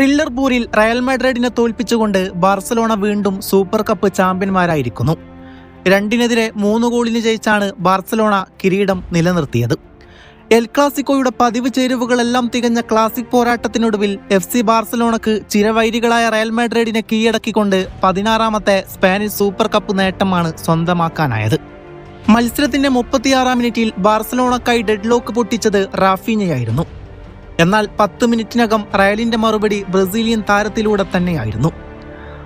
Thriller പൂരിൽ Real മാഡ്രിഡിനെ തോൽപ്പിച്ചുകൊണ്ട് ബാർസലോണ വീണ്ടും സൂപ്പർ കപ്പ് ചാമ്പ്യന്മാരായിരിക്കുന്നു. രണ്ടിനെതിരെ മൂന്ന് ഗോളിന് ജയിച്ചാണ് ബാർസലോണ കിരീടം നിലനിർത്തിയത്. എൽ ക്ലാസിക്കോയുടെ പതിവ് ചേരുവകളെല്ലാം തികഞ്ഞ ക്ലാസിക് പോരാട്ടത്തിനൊടുവിൽ എഫ് സി ബാർസലോണക്ക് ചിരവൈരികളായ റയൽ മാഡ്രിഡിനെ കീഴടക്കിക്കൊണ്ട് പതിനാറാമത്തെ സ്പാനിഷ് സൂപ്പർ കപ്പ് നേട്ടമാണ് സ്വന്തമാക്കാനായത്. മത്സരത്തിന്റെ മുപ്പത്തിയാറാം മിനിറ്റിൽ ബാർസലോണക്കായി ഡെഡ് ലോക്ക് പൊട്ടിച്ചത് റാഫീനയായിരുന്നു. എന്നാൽ പത്ത് മിനിറ്റിനകം റയലിന്റെ മറുപടി ബ്രസീലിയൻ താരത്തിലൂടെ തന്നെയായിരുന്നു.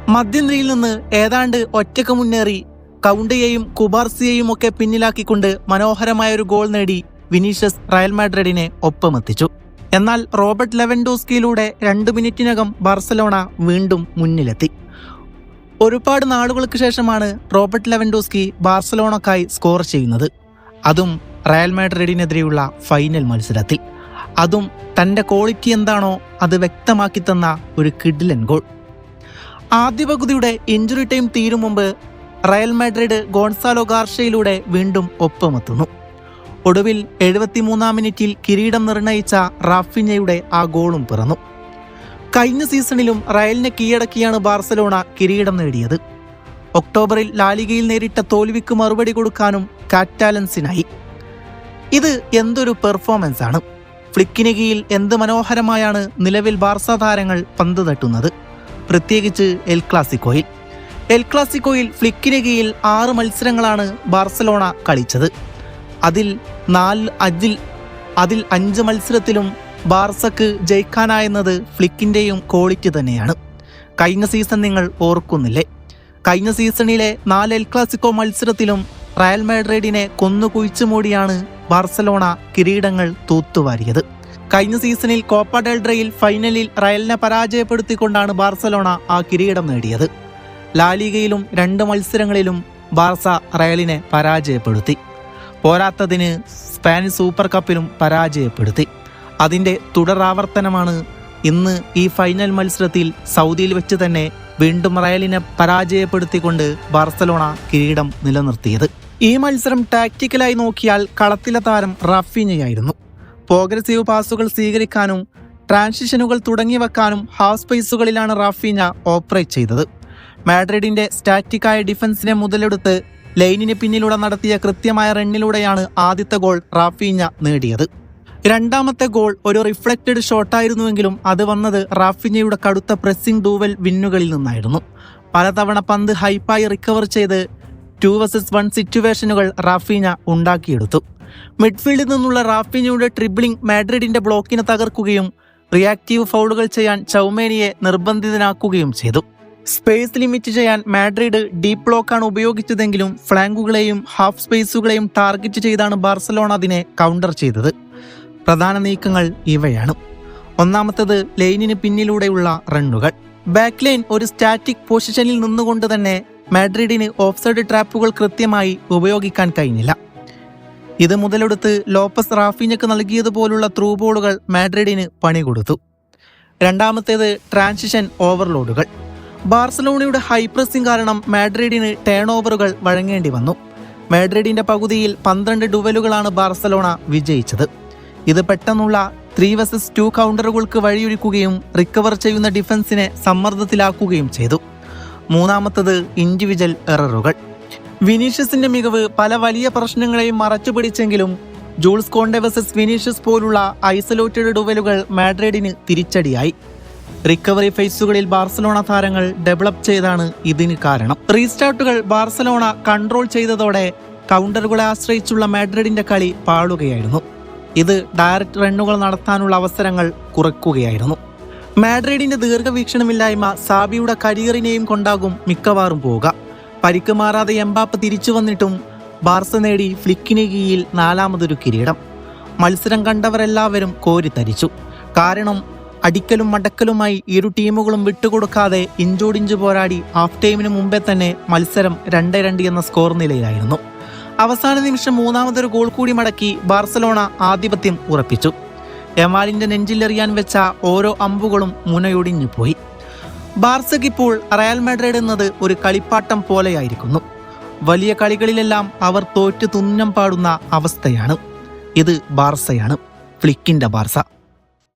മധ്യനിരയിൽ നിന്ന് ഏതാണ്ട് ഒറ്റയ്ക്ക് മുന്നേറി കൗണ്ടയെയും കുബാർസിയെയും ഒക്കെ പിന്നിലാക്കിക്കൊണ്ട് മനോഹരമായ ഒരു ഗോൾ നേടി വിനീഷ്യസ് റയൽ മാഡ്രിഡിനെ ഒപ്പമെത്തിച്ചു. എന്നാൽ റോബർട്ട് ലെവൻഡോസ്കിയിലൂടെ രണ്ട് മിനിറ്റിനകം ബാർസലോണ വീണ്ടും മുന്നിലെത്തി. ഒരുപാട് നാളുകൾക്ക് ശേഷമാണ് റോബർട്ട് ലെവൻഡോസ്കി ബാർസലോണക്കായി സ്കോർ ചെയ്യുന്നത്. അതും റയൽ മാഡ്രിഡിനെതിരെയുള്ള ഫൈനൽ മത്സരത്തിൽ. അതും തന്റെ ക്വാളിറ്റി എന്താണോ അത് വ്യക്തമാക്കി തന്ന ഒരു കിഡിലൻ ഗോൾ ആദ്യ പകുതിയുടെ ഇഞ്ചുറി ടൈം തീരും മുമ്പ് റയൽ മാഡ്രിഡ് ഗോൺസാലോ ഗാർഷയിലൂടെ വീണ്ടും ഒപ്പമെത്തുന്നു. ഒടുവിൽ എഴുപത്തിമൂന്നാം മിനിറ്റിൽ കിരീടം നിർണയിച്ച റാഫിഞ്ഞയുടെ ആ ഗോളും പിറന്നു. കഴിഞ്ഞ സീസണിലും റയലിനെ കീഴടക്കിയാണ് ബാർസലോണ കിരീടം നേടിയത്. ഒക്ടോബറിൽ ലാലികയിൽ നേരിട്ട തോൽവിക്ക് മറുപടി കൊടുക്കാനും കാറ്റാലൻസിനായി. ഇത് എന്തൊരു പെർഫോമൻസ് ആണ്. ഫ്ലിക്കിന് കീഴിൽ എന്ത് മനോഹരമായാണ് നിലവിൽ ബാർസ താരങ്ങൾ പന്ത് തട്ടുന്നത്. പ്രത്യേകിച്ച് എൽ ക്ലാസിക്കോയിൽ. എൽ ക്ലാസിക്കോയിൽ ഫ്ലിക്കിന് കീഴിൽ ആറ് മത്സരങ്ങളാണ് ബാർസലോണ കളിച്ചത്. അതിൽ നാല് അഞ്ചിൽ അതിൽ അഞ്ച് മത്സരത്തിലും ബാർസക്ക് ജയിക്കാനായെന്നത് ഫ്ലിക്കിന്റെയും ക്വാളിറ്റി തന്നെയാണ്. കഴിഞ്ഞ സീസൺ നിങ്ങൾ ഓർക്കുന്നില്ലേ? കഴിഞ്ഞ സീസണിലെ നാല് എൽ ക്ലാസിക്കോ മത്സരത്തിലും റയൽ മാഡ്രിഡിനെ കൊന്നു കുഴിച്ചു മൂടിയാണ് ബാർസലോണ കിരീടങ്ങൾ തൂത്തുവാരിയത്. കഴിഞ്ഞ സീസണിൽ കോപ്പ ഡെൽഡ്രയിൽ ഫൈനലിൽ റയലിനെ പരാജയപ്പെടുത്തിക്കൊണ്ടാണ് ബാർസലോണ ആ കിരീടം നേടിയത്. ലാലിഗയിലും രണ്ട് മത്സരങ്ങളിലും ബാർസ റയലിനെ പരാജയപ്പെടുത്തി. പോരാത്തതിന് സ്പാനിഷ് സൂപ്പർ കപ്പിലും പരാജയപ്പെടുത്തി. അതിന്റെ തുടരാവർത്തനമാണ് ഇന്ന് ഈ ഫൈനൽ മത്സരത്തിൽ സൗദിയിൽ വെച്ച് തന്നെ വീണ്ടും റയലിനെ പരാജയപ്പെടുത്തിക്കൊണ്ട് ബാർസലോണ കിരീടം നിലനിർത്തിയത്. ഈ മത്സരം ടാക്റ്റിക്കലായി നോക്കിയാൽ കളത്തിലെ താരം റഫീനയായിരുന്നു. പ്രോഗ്രസീവ് പാസുകൾ സ്വീകരിക്കാനും ട്രാൻസിഷനുകൾ തുടങ്ങി വെക്കാനും ഹാഫ് സ്പേസുകളിലാണ് റാഫീന ഓപ്പറേറ്റ് ചെയ്തത്. മാഡ്രിഡിന്റെ സ്റ്റാറ്റിക്കായ ഡിഫൻസിനെ മുതലെടുത്ത് ലൈനിന് പിന്നിലൂടെ നടത്തിയ കൃത്യമായ റണ്ണിലൂടെയാണ് ആദ്യത്തെ ഗോൾ റാഫീഞ്ഞ നേടിയത്. രണ്ടാമത്തെ ഗോൾ ഒരു റിഫ്ലക്റ്റഡ് ഷോട്ടായിരുന്നുവെങ്കിലും അത് വന്നത് റാഫിഞ്ഞയുടെ കടുത്ത പ്രസ്സിംഗ് ഡൂവൽ വിന്നുകളിൽ നിന്നായിരുന്നു. പലതവണ പന്ത് ഹൈപ്പായി റിക്കവർ ചെയ്ത് ടു വേഴ്സസ് വൺ സിറ്റുവേഷനുകൾ റാഫീന ഉണ്ടാക്കിയെടുത്തു. മിഡ്ഫീൽഡിൽ നിന്നുള്ള റാഫീനയുടെ ട്രിബിളിംഗ് മാഡ്രിഡിന്റെ ബ്ലോക്കിനെ തകർക്കുകയും റിയാക്റ്റീവ് ഫൗളുകൾ ചെയ്യാൻ ചൗമേനിയെ നിർബന്ധിതനാക്കുകയും ചെയ്തു. സ്പേസ് ലിമിറ്റ് ചെയ്യാൻ മാഡ്രിഡ് ഡീപ് ബ്ലോക്കാണ് ഉപയോഗിച്ചതെങ്കിലും ഫ്ലാങ്കുകളെയും ഹാഫ് സ്പേസുകളെയും ടാർഗറ്റ് ചെയ്താണ് ബാർസലോണ അതിനെ കൗണ്ടർ ചെയ്തത്. പ്രധാന നീക്കങ്ങൾ ഇവയാണ്. ഒന്നാമത്തത് ലൈനിന് പിന്നിലൂടെയുള്ള റണ്ണുകൾ. ബാക്ക് ലൈൻ ഒരു സ്റ്റാറ്റിക് പൊസിഷനിൽ നിന്നുകൊണ്ട് തന്നെ മാഡ്രിഡിന് ഓഫ്സൈഡ് ട്രാപ്പുകൾ കൃത്യമായി ഉപയോഗിക്കാൻ കഴിഞ്ഞില്ല. ഇത് മുതലെടുത്ത് ലോപ്പസ് റാഫിനക്ക് നൽകിയതുപോലുള്ള ത്രൂബോളുകൾ മാഡ്രിഡിന് പണി കൊടുത്തു. രണ്ടാമത്തേത് ട്രാൻസിഷൻ ഓവർലോഡുകൾ. ബാർസലോണയുടെ ഹൈപ്രസിംഗ് കാരണം മാഡ്രിഡിന് ടേൺ ഓവറുകൾ വഴങ്ങേണ്ടി വന്നു. മാഡ്രിഡിന്റെ പകുതിയിൽ പന്ത്രണ്ട് ഡുവലുകളാണ് ബാർസലോണ വിജയിച്ചത്. ഇത് പെട്ടെന്നുള്ള ത്രീ വസസ് ടു കൗണ്ടറുകൾക്ക് വഴിയൊരുക്കുകയും റിക്കവർ ചെയ്യുന്ന ഡിഫൻസിനെ സമ്മർദ്ദത്തിലാക്കുകയും ചെയ്തു. മൂന്നാമത്തത് ഇൻഡിവിജ്വൽ എററുകൾ വിനീഷ്യസിന്റെ മികവ് പല വലിയ പ്രശ്നങ്ങളെയും മറച്ചു പിടിച്ചെങ്കിലും ജൂൾസ് കോണ്ടെ വസസ് വിനീഷ്യസ് പോലുള്ള ഐസൊലേറ്റഡ് ഡുവലുകൾ മാഡ്രിഡിന് തിരിച്ചടിയായി. റിക്കവറി ഫേസുകളിൽ ബാർസലോണ താരങ്ങൾ ഡെവലപ്പ് ചെയ്താണ് ഇതിന് കാരണം. റീസ്റ്റാർട്ടുകൾ ബാർസലോണ കൺട്രോൾ ചെയ്തതോടെ കൗണ്ടറുകളെ ആശ്രയിച്ചുള്ള മാഡ്രിഡിന്റെ കളി പാളുകയായിരുന്നു. ഇത് ഡയറക്റ്റ് റണ്ണുകൾ നടത്താനുള്ള അവസരങ്ങൾ കുറയ്ക്കുകയായിരുന്നു മാഡ്രിഡിന്റെ ദീർഘവീക്ഷണമില്ലായ്മ സാബിയുടെ കരിയറിനെയും കൊണ്ടാകും മിക്കവാറും പോവുക. പരിക്ക് മാറാതെ എംബാപ്പ് തിരിച്ചു വന്നിട്ടും ബാർസ നേടി ഫ്ലിക്കിന് കീഴിൽ നാലാമതൊരു കിരീടം. മത്സരം കണ്ടവരെല്ലാവരും കോരിത്തരിച്ചു കാരണം അടിക്കലും മടക്കലുമായി ഇരു ടീമുകളും വിട്ടുകൊടുക്കാതെ ഇഞ്ചോടിഞ്ച് പോരാടി ഹാഫ് ടൈമിന് മുമ്പേ തന്നെ മത്സരം രണ്ട് രണ്ട് എന്ന സ്കോർ നിലയിലായിരുന്നു. അവസാന നിമിഷം മൂന്നാമതൊരു ഗോൾ കൂടി മടക്കി ബാർസലോണ ആധിപത്യം ഉറപ്പിച്ചു. എമാലിന്റെ നെഞ്ചിലെറിയാൻ വെച്ച ഓരോ അമ്പുകളും മുനയൊടിഞ്ഞു പോയി. ബാർസയ്ക്ക് ഇപ്പോൾ റയൽ മാഡ്രിഡ് എന്നത് ഒരു കളിപ്പാട്ടം പോലെയായിരിക്കുന്നു. വലിയ കളികളിലെല്ലാം അവർ തോറ്റു തുന്നം പാടുന്ന അവസ്ഥയാണ്. ഇത് ബാർസയാണ് ഫ്ലിക്കിന്റെ ബാർസ.